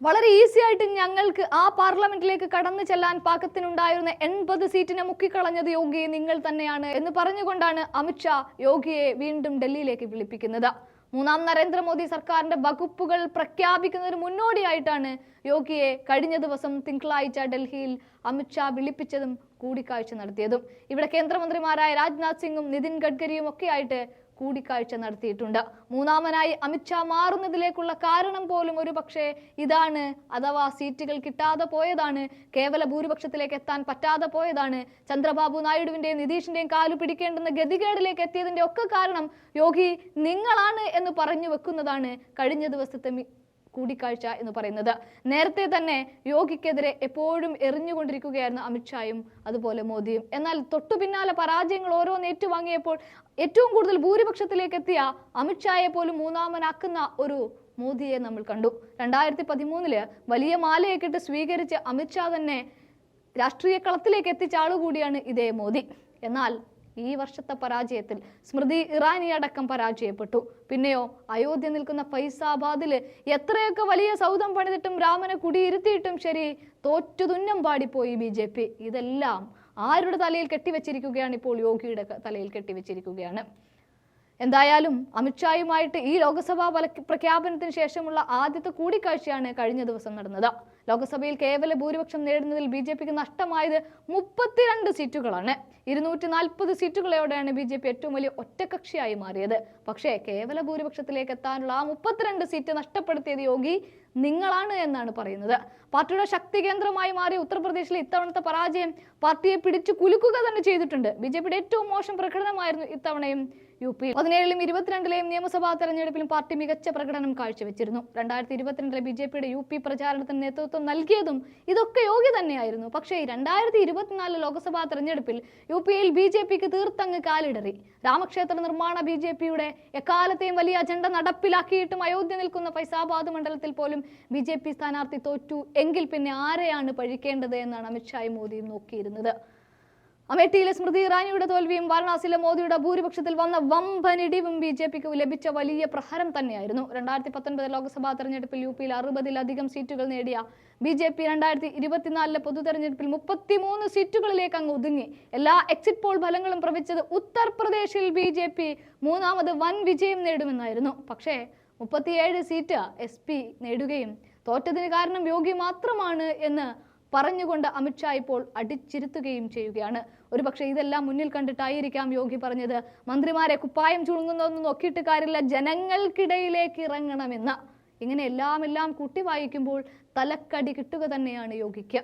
വളരെ ഈസി ആയിട്ട് ഞങ്ങൾക്ക് ആ പാർലമെന്റിലേക്ക് കടന്നു ചെല്ലാൻ പാകത്തിനുണ്ടായിരുന്ന എൺപത് സീറ്റിനെ മുക്കിക്കളഞ്ഞത് യോഗിയെ നിങ്ങൾ തന്നെയാണ് എന്ന് പറഞ്ഞുകൊണ്ടാണ് അമിത്ഷാ യോഗിയെ വീണ്ടും ഡൽഹിയിലേക്ക് വിളിപ്പിക്കുന്നത്. മൂന്നാം നരേന്ദ്രമോദി സർക്കാരിന്റെ വകുപ്പുകൾ പ്രഖ്യാപിക്കുന്നതിന് മുന്നോടിയായിട്ടാണ് യോഗിയെ കഴിഞ്ഞ ദിവസം തിങ്കളാഴ്ച ഡൽഹിയിൽ അമിത്ഷാ വിളിപ്പിച്ചതും കൂടിക്കാഴ്ച നടത്തിയതും. ഇവിടെ കേന്ദ്രമന്ത്രിമാരായ രാജ്നാഥ് സിംഗും നിതിൻ ഗഡ്കരിയും ഒക്കെയായിട്ട് കൂടിക്കാഴ്ച നടത്തിയിട്ടുണ്ട്. മൂന്നാമനായി അമിത്ഷാ മാറുന്നതിലേക്കുള്ള കാരണം പോലും ഒരു പക്ഷേ ഇതാണ്. അഥവാ സീറ്റുകൾ കിട്ടാതെ പോയതാണ്. കേവല ഭൂരിപക്ഷത്തിലേക്ക് എത്താൻ പറ്റാതെ പോയതാണ്. ചന്ദ്രബാബു നായിഡുവിന്റെയും നിതീഷിന്റെയും കാലു പിടിക്കേണ്ടെന്ന ഗതികേടിലേക്ക് എത്തിയതിന്റെ ഒക്കെ കാരണം യോഗി നിങ്ങളാണ് എന്ന് പറഞ്ഞു വെക്കുന്നതാണ് കഴിഞ്ഞ ദിവസത്തെ കൂടിക്കാഴ്ച എന്ന് പറയുന്നത്. നേരത്തെ തന്നെ യോഗിക്കെതിരെ എപ്പോഴും എറിഞ്ഞുകൊണ്ടിരിക്കുകയായിരുന്നു അമിത്ഷായും അതുപോലെ മോദിയും. എന്നാൽ തൊട്ടു പിന്നാലെ പരാജയങ്ങൾ ഓരോന്ന് ഏറ്റുവാങ്ങിയപ്പോൾ ഏറ്റവും കൂടുതൽ ഭൂരിപക്ഷത്തിലേക്ക് എത്തിയ അമിത്ഷായെ പോലും മൂന്നാമനാക്കുന്ന ഒരു മോദിയെ നമ്മൾ കണ്ടു. രണ്ടായിരത്തി പതിമൂന്നിൽ വലിയ മാലയൊക്കെ ഇട്ട് സ്വീകരിച്ച് അമിത്ഷാ തന്നെ രാഷ്ട്രീയ കളത്തിലേക്ക് എത്തിച്ച ആളുകൂടിയാണ് ഇതേ മോദി. എന്നാൽ ഈ വർഷത്തെ പരാജയത്തിൽ സ്മൃതി ഇറാനി അടക്കം പരാജയപ്പെട്ടു. പിന്നെയോ അയോധ്യ നിൽക്കുന്ന ഫൈസാബാദിൽ എത്രയൊക്കെ വലിയ സൗധം പണിതിട്ടും രാമനെ കുടിയിരുത്തിയിട്ടും ശരി തോറ്റു തുന്നം പാടിപ്പോയി ബി ജെ പി. ഇതെല്ലാം ആരുടെ തലയിൽ കെട്ടിവെച്ചിരിക്കുകയാണ് ഇപ്പോൾ യോഗിയുടെ തലയിൽ കെട്ടിവെച്ചിരിക്കുകയാണ്. എന്തായാലും അമിത്ഷായുമായിട്ട് ഈ ലോക്സഭാ പ്രഖ്യാപനത്തിന് ശേഷമുള്ള ആദ്യത്തെ കൂടിക്കാഴ്ചയാണ് കഴിഞ്ഞ ദിവസം നടന്നത്. ലോക്സഭയിൽ കേവല ഭൂരിപക്ഷം നേടുന്നതിൽ ബി ജെ പിക്ക് നഷ്ടമായത് മുപ്പത്തിരണ്ട് സീറ്റുകളാണ്. ഇരുന്നൂറ്റി നാൽപ്പത് സീറ്റുകളോടെയാണ് ബി ജെ പി ഏറ്റവും വലിയ ഒറ്റകക്ഷിയായി മാറിയത്. പക്ഷേ കേവല ഭൂരിപക്ഷത്തിലേക്ക് എത്താനുള്ള ആ മുപ്പത്തിരണ്ട് സീറ്റ് നഷ്ടപ്പെടുത്തിയത് യോഗി നിങ്ങളാണ് എന്നാണ് പറയുന്നത്. പാർട്ടിയുടെ ശക്തി കേന്ദ്രമായി മാറിയ ഉത്തർപ്രദേശിലെ ഇത്തവണത്തെ പരാജയം പാർട്ടിയെ പിടിച്ചു കുലുക്കുക തന്നെ ചെയ്തിട്ടുണ്ട്. ബി ജെ പിയുടെ ഏറ്റവും മോശം പ്രകടനമായിരുന്നു ഇത്തവണയും യു പി പതിനേഴിലും ഇരുപത്തിരണ്ടിലെയും നിയമസഭാ തെരഞ്ഞെടുപ്പിലും പാർട്ടി മികച്ച പ്രകടനം കാഴ്ചവെച്ചിരുന്നു. രണ്ടായിരത്തി ഇരുപത്തിരണ്ടിലെ ബി ജെ പിയുടെ യു പി പ്രചാരണത്തിന് നേതൃത്വം നൽകിയതും ഇതൊക്കെ യോഗ്യ തന്നെയായിരുന്നു. പക്ഷേ രണ്ടായിരത്തി ഇരുപത്തിനാല് ലോക്സഭാ തെരഞ്ഞെടുപ്പിൽ യു പിയിൽ ബി ജെ പിക്ക് തീർത്തങ്ങ് കാലിടറി. രാമക്ഷേത്ര നിർമ്മാണ ബി ജെ പിയുടെ എക്കാലത്തെയും വലിയ അജണ്ട നടപ്പിലാക്കിയിട്ടും അയോധ്യ നിൽക്കുന്ന ഫൈസാബാദ് മണ്ഡലത്തിൽ പോലും ബി ജെ പി സ്ഥാനാർത്ഥി തോറ്റു. എങ്കിൽ പിന്നെ ആരെയാണ് പഴിക്കേണ്ടത് എന്നാണ് അമിത്ഷായും മോദിയും നോക്കിയിരുന്നത്. അമേഠിയിലെ സ്മൃതി ഇറാനിയുടെ തോൽവിയും വാരണാസിയിലെ മോദിയുടെ ഭൂരിപക്ഷത്തിൽ വന്ന വമ്പനിടിവും ബി ജെ പിക്ക് ലഭിച്ച വലിയ പ്രഹരം തന്നെയായിരുന്നു. രണ്ടായിരത്തി പത്തൊൻപത് ലോക്സഭാ തെരഞ്ഞെടുപ്പിൽ യു പിയിൽ അറുപതിലധികം സീറ്റുകൾ നേടിയ ബി ജെ പി രണ്ടായിരത്തി ഇരുപത്തിനാലിലെ പൊതു തെരഞ്ഞെടുപ്പിൽ മുപ്പത്തിമൂന്ന് സീറ്റുകളിലേക്ക് അങ്ങ് ഒതുങ്ങി. എല്ലാ എക്സിറ്റ് പോൾ ഫലങ്ങളും പ്രവചിച്ചത് ഉത്തർപ്രദേശിൽ ബി ജെ പി മൂന്നാമത് വൻ വിജയം നേടുമെന്നായിരുന്നു. പക്ഷേ മുപ്പത്തിയേഴ് സീറ്റ് എസ് പി നേടുകയും തോറ്റതിന് കാരണം യോഗി മാത്രമാണ് എന്ന് പറഞ്ഞുകൊണ്ട് അമിത്ഷാ ഇപ്പോൾ അടിച്ചിരുത്തുകയും ചെയ്യുകയാണ്. ഒരുപക്ഷെ ഇതെല്ലാം മുന്നിൽ കണ്ടിട്ടായിരിക്കാം യോഗി പറഞ്ഞത്. മന്ത്രിമാരെ കുപ്പായം ചുളുങ്ങുന്നതൊന്നും നോക്കിയിട്ട് കാര്യമില്ല. ജനങ്ങൾക്കിടയിലേക്ക് ഇറങ്ങണമെന്ന്. ഇങ്ങനെ എല്ലാം എല്ലാം കൂട്ടി വായിക്കുമ്പോൾ തലക്കടി കിട്ടുക തന്നെയാണ് യോഗിക്ക്.